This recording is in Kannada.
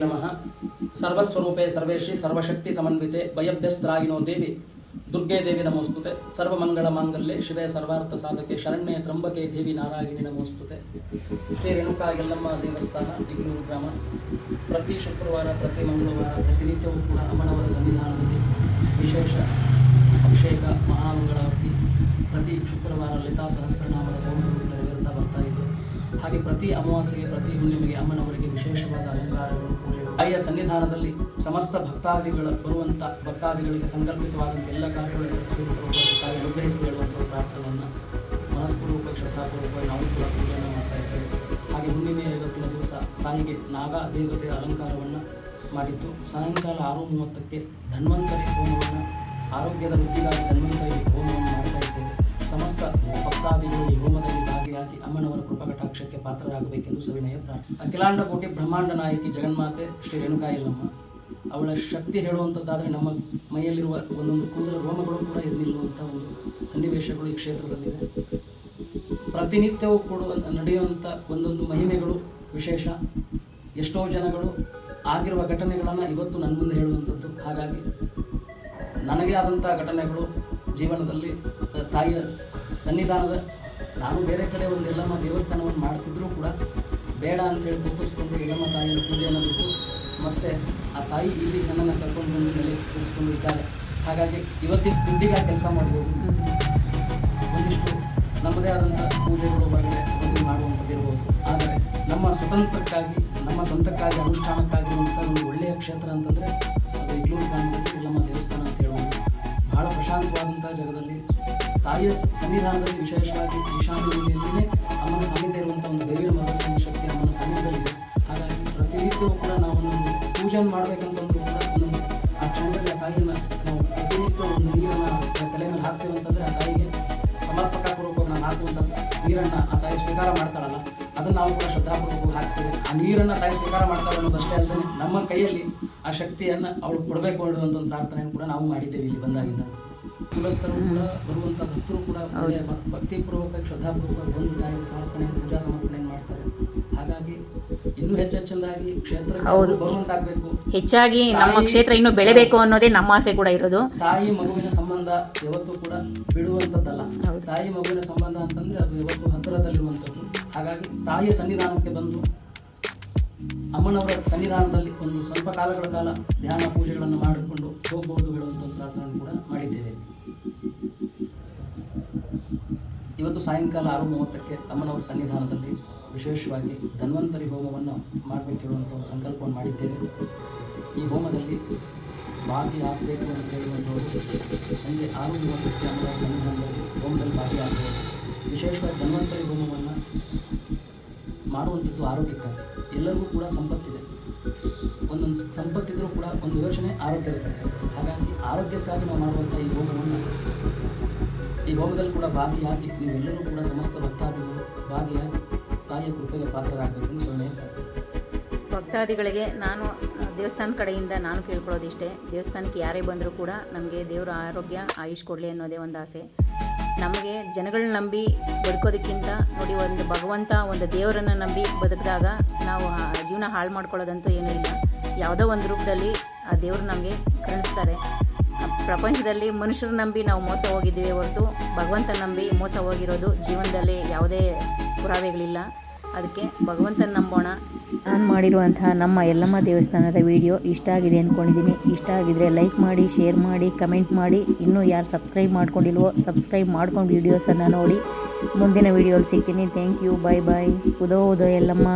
ನಮಃ. ಸರ್ವಸ್ವರೂಪೆ ಸರ್ವೇಶಿ ಸರ್ವಶಕ್ತಿ ಸಮನ್ವಿತೆ ಭಯಭ್ಯಸ್ತ್ರಾಯಿನೋ ದೇವಿ. ದುರ್ಗೆ ದೇವಿ ನಮೋಸ್ತುತೆ. ಸರ್ವಮಂಗಳ ಮಾಂಗಲ್ಯ ಶಿವೇ ಸರ್ವಾರ್ಥ ಸಾಧಕೆ. ಶರಣ್ಯ ತ್ರಂಬಕೆ ದೇವಿ ನಾರಾಯಣಿ ನಮೋಸ್ತುತೆ. ಶ್ರೀ ರೇಣುಕಾ ಯಲ್ಲಮ್ಮ ದೇವಸ್ಥಾನ ಇಗ್ನೂರು ಗ್ರಾಮ. ಪ್ರತಿ ಶುಕ್ರವಾರ, ಪ್ರತಿ ಮಂಗಳವಾರ ಪ್ರತಿನಿತ್ಯವೂ ಕೂಡ ಅಮ್ಮನವರ ಸನ್ನಿಧಾನದಲ್ಲಿ ವಿಶೇಷ ಅಭಿಷೇಕ, ಮಹಾಮಂಗಳಾರತಿ ಪ್ರತಿ ಶುಕ್ರವಾರ ಲಲಿತಾ ಸಹಸ್ರನಾಮದ ಹಾಗೆ ಪ್ರತಿ ಅಮಾವಾಸ್ಯೆಗೆ, ಪ್ರತಿ ಹುಣ್ಣಿಮೆಗೆ ಅಮ್ಮನವರಿಗೆ ವಿಶೇಷವಾದ ಅಲಂಕಾರಗಳು, ಪೂಜೆಗಳು. ತಾಯಿಯ ಸನ್ನಿಧಾನದಲ್ಲಿ ಸಮಸ್ತ ಭಕ್ತಾದಿಗಳ ಬರುವಂಥ ಭಕ್ತಾದಿಗಳಿಗೆ ಸಂಕಲ್ಪಿತವಾದಂಥ ಎಲ್ಲ ಕಾರ್ಯಗಳು ಯಶಸ್ವಿ ನಿರ್ವಹಿಸಿ ಹೇಳುವಂಥ ಪ್ರಾರ್ಥನೆಯನ್ನು ಮನಸ್ಪೂರ್ವಕ ಶ್ರದ್ಧಾಪೂರ್ವಕ ನಾವು ಕೂಡ ಪೂಜೆಯನ್ನು ಮಾಡ್ತಾ ಇದ್ದೇವೆ. ಹಾಗೆ ಹುಣ್ಣಿಮೆಯ ಇವತ್ತಿನ ದಿವಸ ತಾಯಿಗೆ ನಾಗ ದೇವತೆಯ ಅಲಂಕಾರವನ್ನು ಮಾಡಿದ್ದು, ಸಾಯಂಕಾಲ ಆರು ಮೂವತ್ತಕ್ಕೆ ಧನ್ವಂತರಿ ಹೋಮವನ್ನು, ಆರೋಗ್ಯದ ವೃದ್ಧಿಗಾಗಿ ಧನ್ವಂತರಿ ಹೋಮವನ್ನು ಸಮಸ್ತ ಭಕ್ತಾದಿಗಳು ಹೋಮದಲ್ಲಿ ಭಾಗಿಯಾಗಿ ಅಮ್ಮನವರ ಕೃಪಕಟಾಕ್ಷಕ್ಕೆ ಪಾತ್ರರಾಗಬೇಕೆಂದು ಸವಿನಯ ಪ್ರಾರ್ಥನೆ. ಅಖಿಲಾಂಡ ಕೋಟಿ ಬ್ರಹ್ಮಾಂಡ ನಾಯಕಿ ಜಗನ್ಮಾತೆ ಶ್ರೀ ರೇಣುಕಾ ಯಲ್ಲಮ್ಮ ಅವಳ ಶಕ್ತಿ ಹೇಳುವಂಥದ್ದಾದರೆ ನಮ್ಮ ಮೈಯಲ್ಲಿರುವ ಒಂದೊಂದು ಕೂದಲ ರೋಮಗಳು ಕೂಡ ಇರಲಿಲ್ಲುವಂಥ ಒಂದು ಸನ್ನಿವೇಶಗಳು ಈ ಕ್ಷೇತ್ರದಲ್ಲಿದೆ ಪ್ರತಿನಿತ್ಯವೂ ಕೂಡ ನಡೆಯುವಂಥ ಒಂದೊಂದು ಮಹಿಮೆಗಳು ವಿಶೇಷ. ಎಷ್ಟೋ ಜನಗಳು ಆಗಿರುವ ಘಟನೆಗಳನ್ನು ಇವತ್ತು ನನ್ನ ಮುಂದೆ ಹೇಳುವಂಥದ್ದು. ಹಾಗಾಗಿ ನನಗೆ ಆದಂಥ ಘಟನೆಗಳು ಜೀವನದಲ್ಲಿ ತಾಯಿಯ ಸನ್ನಿಧಾನದ ನಾನು ಬೇರೆ ಕಡೆ ಒಂದು ಎಲ್ಲಮ್ಮ ದೇವಸ್ಥಾನವನ್ನು ಮಾಡ್ತಿದ್ರೂ ಕೂಡ ಬೇಡ ಅಂತೇಳಿ ಒಪ್ಪಿಸ್ಕೊಂಡು ಎಲ್ಲಮ್ಮ ತಾಯಿಯ ಪೂಜೆಯನ್ನು ಬಿಟ್ಟು ಮತ್ತೆ ಆ ತಾಯಿ ಇಲ್ಲಿ ನನ್ನನ್ನು ಕರ್ಕೊಂಡು ಬಂದು ಮೇಲೆ ಕೂರಿಸ್ಕೊಂಡು ಹಾಗಾಗಿ ಇವತ್ತಿನ ದುಡ್ಡಿಗೆ ಕೆಲಸ ಮಾಡ್ಬೋದು. ಒಂದಿಷ್ಟು ನಮ್ಮದೇ ಆದಂಥ ಪೂಜೆಗಳು ಹೊರಗಡೆ ಒಂದು ಮಾಡುವಂಥದ್ದಿರ್ಬೋದು. ಆದರೆ ನಮ್ಮ ಸ್ವತಂತ್ರಕ್ಕಾಗಿ, ನಮ್ಮ ಸ್ವಂತಕ್ಕಾಗಿ ಅನುಷ್ಠಾನಕ್ಕಾಗಿರುವಂಥ ಒಂದು ಒಳ್ಳೆಯ ಕ್ಷೇತ್ರ ಅಂತಂದರೆ ಅದು ಇಗ್ಲೂರು ಗ್ರಾಮದಲ್ಲಿ ಎಲ್ಲಮ್ಮ ದೇವಸ್ಥಾನ. ಬಹಳ ಪ್ರಶಾಂತವಾದಂಥ ಜಗದಲ್ಲಿ ತಾಯಿಯ ಸನ್ನಿಧಾನದಲ್ಲಿ ವಿಶೇಷವಾಗಿ ಈಶಾನ್ಯದಲ್ಲಿಯೇ ಅಮ್ಮನ ಸಾನ್ನಿಧ್ಯ ಇರುವಂಥ ಒಂದು ದೇವಿಯ ಮಹತ್ವದ ಶಕ್ತಿ ಅಮ್ಮನ ಸಾನ್ನಿಧ್ಯದಲ್ಲಿದೆ ಹಾಗಾಗಿ ಪ್ರತಿನಿತ್ಯವೂ ಕೂಡ ನಾವು ಒಂದು ಪೂಜೆಯನ್ನು ಮಾಡಬೇಕಂತಂದ್ರೂ ಕೂಡ ಆ ಕ್ಷಣದಲ್ಲಿ ಆ ತಾಯಿಯನ್ನು ನಾವು ಪ್ರತಿನಿತ್ಯ ಒಂದು ನೀರನ್ನು ತಲೆ ಮೇಲೆ ಹಾಕ್ತೇವೆ ಅಂತಂದರೆ ಆ ತಾಯಿಗೆ ಸಮರ್ಪಕಪೂರ್ವಕವಾಗಿ ನಾನು ಹಾಕುವಂಥ ನೀರನ್ನು ಆ ತಾಯಿ ಸ್ವೀಕಾರ ಮಾಡ್ತಾಳಲ್ಲ. ಅದನ್ನು ನಾವು ಕೂಡ ಶ್ರದ್ಧಾಪೂರ್ವಕವಾಗಿ ಹಾಕ್ತೀವಿ. ಆ ನೀರನ್ನು ತಾಯಿ ಸ್ವೀಕಾರ ಮಾಡ್ತಾಳೆ ಅನ್ನೋದಷ್ಟೇ ಅಲ್ಲದೆ ನಮ್ಮ ಕೈಯಲ್ಲಿ ಆ ಶಕ್ತಿಯನ್ನು ಅವಳು ಕೊಡಬೇಕು ಅನ್ನುವಂಥ ಒಂದು ಪ್ರಾರ್ಥನೆಯನ್ನು ಕೂಡ ನಾವು ಮಾಡಿದ್ದೇವೆ ಇಲ್ಲಿ ಬಂದಾಗಿಂದ. ಕುಲಸ್ಥರು ಕೂಡ ಬರುವಂಥ ಭಕ್ತರು ಕೂಡ ಒಳ್ಳೆಯ ಭಕ್- ಭಕ್ತಿಪೂರ್ವಕ ಶ್ರದ್ಧಾಪೂರ್ವಕ ಬಂದು ತಾಯಿಗೆ ಸಮರ್ಪಣೆ ಪೂಜಾ ಸಮರ್ಪಣೆಯನ್ನು ಮಾಡ್ತಾರೆ. ಹಾಗಾಗಿ ಇನ್ನೂ ಹೆಚ್ಚೆಚ್ಚಂದಾಗಿ ಕ್ಷೇತ್ರ. ಬರುವಂತಾಗಬೇಕು. ಹೆಚ್ಚಾಗಿ ನಮ್ಮ ಕ್ಷೇತ್ರ ಇನ್ನೂ ಬೆಳೆಬೇಕು ಅನ್ನೋದೇ ನಮ್ಮ ಆಸೆ ಕೂಡ ಇರೋದು. ತಾಯಿ ಮಗುವಿನ ಸಂಬಂಧ ಯಾವತ್ತೂ ಕೂಡ ಬಿಡುವಂಥದ್ದಲ್ಲ. ತಾಯಿ ಮಗುವಿನ ಸಂಬಂಧ ಅಂತಂದ್ರೆ ಅದು ಯಾವತ್ತು ಹತ್ತಿರದಲ್ಲಿರುವಂಥದ್ದು. ಹಾಗಾಗಿ ತಾಯಿಯ ಸನ್ನಿಧಾನಕ್ಕೆ ಬಂದು ಅಮ್ಮನವರ ಸನ್ನಿಧಾನದಲ್ಲಿ ಒಂದು ಸ್ವಲ್ಪ ಕಾಲಗಳ ಕಾಲ ಧ್ಯಾನ ಪೂಜೆಗಳನ್ನು ಮಾಡಿಕೊಂಡು ಹೋಗಬಹುದು ಹೇಳುವಂಥ ಪ್ರಾರ್ಥನೆ ಕೂಡ ಮಾಡಿದ್ದೇವೆ. ಇವತ್ತು ಸಾಯಂಕಾಲ ಆರು ಮೂವತ್ತಕ್ಕೆ ಅಮ್ಮನವರ ಸನ್ನಿಧಾನದಲ್ಲಿ ವಿಶೇಷವಾಗಿ ಧನ್ವಂತರಿ ಹೋಮವನ್ನು ಮಾಡಬೇಕು ಹೇಳುವಂಥ ಒಂದು ಸಂಕಲ್ಪವನ್ನು ಮಾಡಿದ್ದೇವೆ. ಈ ಹೋಮದಲ್ಲಿ ಭಾಗಿಯಾಗಬೇಕು ಅಂತ ಹೇಳುವಂಥವರು ಸಂಜೆ ಆರು ಮೂವತ್ತಕ್ಕೆ ಅಮ್ಮನವರ ಸನ್ನಿಧಾನದಲ್ಲಿ ಹೋಮದಲ್ಲಿ ಭಾಗಿಯಾಗಬಹುದು ವಿಶೇಷವಾಗಿ ಧನ್ವಂತರಿ ಹೋಮವನ್ನು ಮಾಡುವಂಥದ್ದು ಆರೋಗ್ಯಕ್ಕಾಗಿ. ಎಲ್ಲರಿಗೂ ಕೂಡ ಸಂಪತ್ತಿದೆ. ಒಂದೊಂದು ಸಂಪತ್ತಿದ್ರೂ ಕೂಡ ಒಂದು ಯೋಚನೆ ಆರೋಗ್ಯದ ಕಡೆ. ಹಾಗಾಗಿ ಆರೋಗ್ಯಕ್ಕಾಗಿ ನಾವು ಮಾಡುವಂಥ ಈ ಹೋಮವನ್ನು, ಈ ಹೋಮದಲ್ಲಿ ಕೂಡ ಭಾಗಿಯಾಗಿ ನೀವೆಲ್ಲರೂ ಕೂಡ ಸಮಸ್ತ ಭಕ್ತಾದಿಗಳು ಭಾಗಿಯಾಗಿ ತಾಯಿಯ ಕೃಪೆಗೆ ಪಾತ್ರರಾಗಬೇಕು ಸೊನ್ನೆ ಭಕ್ತಾದಿಗಳಿಗೆ ನಾನು ದೇವಸ್ಥಾನ ಕಡೆಯಿಂದ ನಾನು ಕೇಳ್ಕೊಳ್ಳೋದಿಷ್ಟೇ, ದೇವಸ್ಥಾನಕ್ಕೆ ಯಾರೇ ಬಂದರೂ ಕೂಡ ನಮಗೆ ದೇವರ ಆರೋಗ್ಯ ಆಯುಷ್ ಕೊಡಲಿ ಅನ್ನೋದೇ ಒಂದು ಆಸೆ. ನಮಗೆ ಜನಗಳನ್ನ ನಂಬಿ ಬದುಕೋದಕ್ಕಿಂತ ನೋಡಿ ಒಂದು ಭಗವಂತ, ಒಂದು ದೇವರನ್ನು ನಂಬಿ ಬದುಕಿದಾಗ ನಾವು ಜೀವನ ಹಾಳು ಮಾಡ್ಕೊಳ್ಳೋದಂತೂ ಏನೂ ಇಲ್ಲ. ಯಾವುದೋ ಒಂದು ರೂಪದಲ್ಲಿ ಆ ದೇವರು ನಮಗೆ ಕರುಣಿಸ್ತಾರೆ ಪ್ರಪಂಚದಲ್ಲಿ ಮನುಷ್ಯರು ನಂಬಿ ನಾವು ಮೋಸ ಹೋಗಿದ್ದೀವಿ ಹೊರತು ಭಗವಂತ ನಂಬಿ ಮೋಸ ಹೋಗಿರೋದು ಜೀವನದಲ್ಲಿ ಯಾವುದೇ ಪುರಾವೆಗಳಿಲ್ಲ. ಅದಕ್ಕೆ ಭಗವಂತನ ನಂಬೋಣ. ನಾನು ಮಾಡಿರುವಂತಹ ನಮ್ಮ ಯಲ್ಲಮ್ಮ ದೇವಸ್ಥಾನದ ವಿಡಿಯೋ ಇಷ್ಟ ಆಗಿದೆ ಅಂದ್ಕೊಂಡಿದ್ದೀನಿ ಇಷ್ಟ ಆಗಿದ್ರೆ ಲೈಕ್ ಮಾಡಿ, ಶೇರ್ ಮಾಡಿ, ಕಮೆಂಟ್ ಮಾಡಿ. ಇನ್ನೂ ಯಾರು ಸಬ್ಸ್ಕ್ರೈಬ್ ಮಾಡ್ಕೊಂಡಿಲ್ವೋ ಸಬ್ಸ್ಕ್ರೈಬ್ ಮಾಡ್ಕೊಂಡು ವೀಡಿಯೋಸನ್ನು ನೋಡಿ. ಮುಂದಿನ ವೀಡಿಯೋಲಿ ಸಿಗ್ತೀನಿ. ಥ್ಯಾಂಕ್ ಯು ಬಾಯ್ ಬಾಯ್ ಉದೋ ಉದೋ ಯಲ್ಲಮ್ಮ.